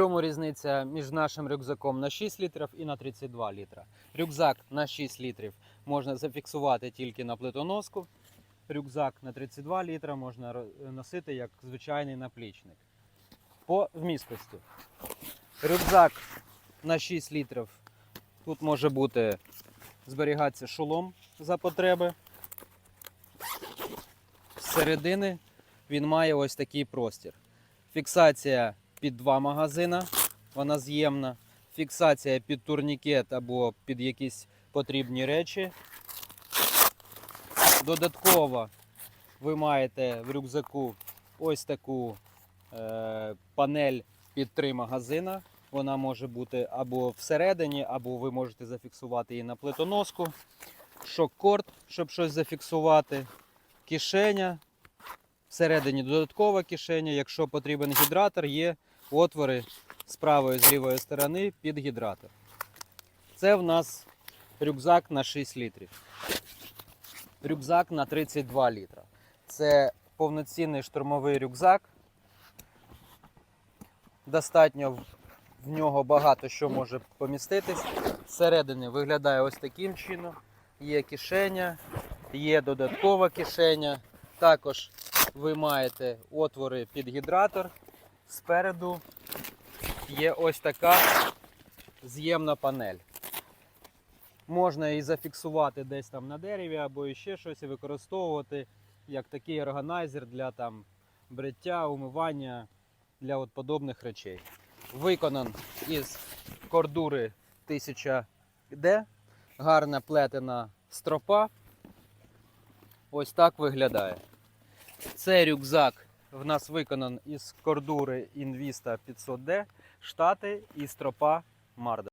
чому різниця між нашим рюкзаком на 6 літрів і на 32 літра? Рюкзак на 6 літрів можна зафіксувати тільки на плитоноску. Рюкзак на 32 літра можна носити як звичайний наплічник. По вмісткості. Рюкзак на 6 літрів. Тут може бути зберігатися шолом за потреби. З середини він має ось такий простір. Фіксація під два магазина, вона з'ємна. Фіксація під турнікет або під якісь потрібні речі. Додатково ви маєте в рюкзаку ось таку е, панель під три магазина. Вона може бути або всередині, або ви можете зафіксувати її на плитоноску. Шок-корд, щоб щось зафіксувати. Кишеня. Всередині додаткова кишеня. Якщо потрібен гідратор, є отвори з правої з лівої сторони під гідратор. Це в нас рюкзак на 6 літрів. Рюкзак на 32 літра. Це повноцінний штурмовий рюкзак. Достатньо в- нього багато що може поміститись. Зсередини виглядає ось таким чином. Є кишеня, є додаткова кишеня. Також ви маєте отвори під гідратор. Спереду є ось така з'ємна панель. Можна її зафіксувати десь там на дереві або ще щось і використовувати як такий органайзер для там бриття, умивання для от подобних речей. Виконан із кордури 1000D, гарна плетена стропа. Ось так виглядає. Цей рюкзак в нас виконан із кордури Інвіста 500D, штати і стропа Марда.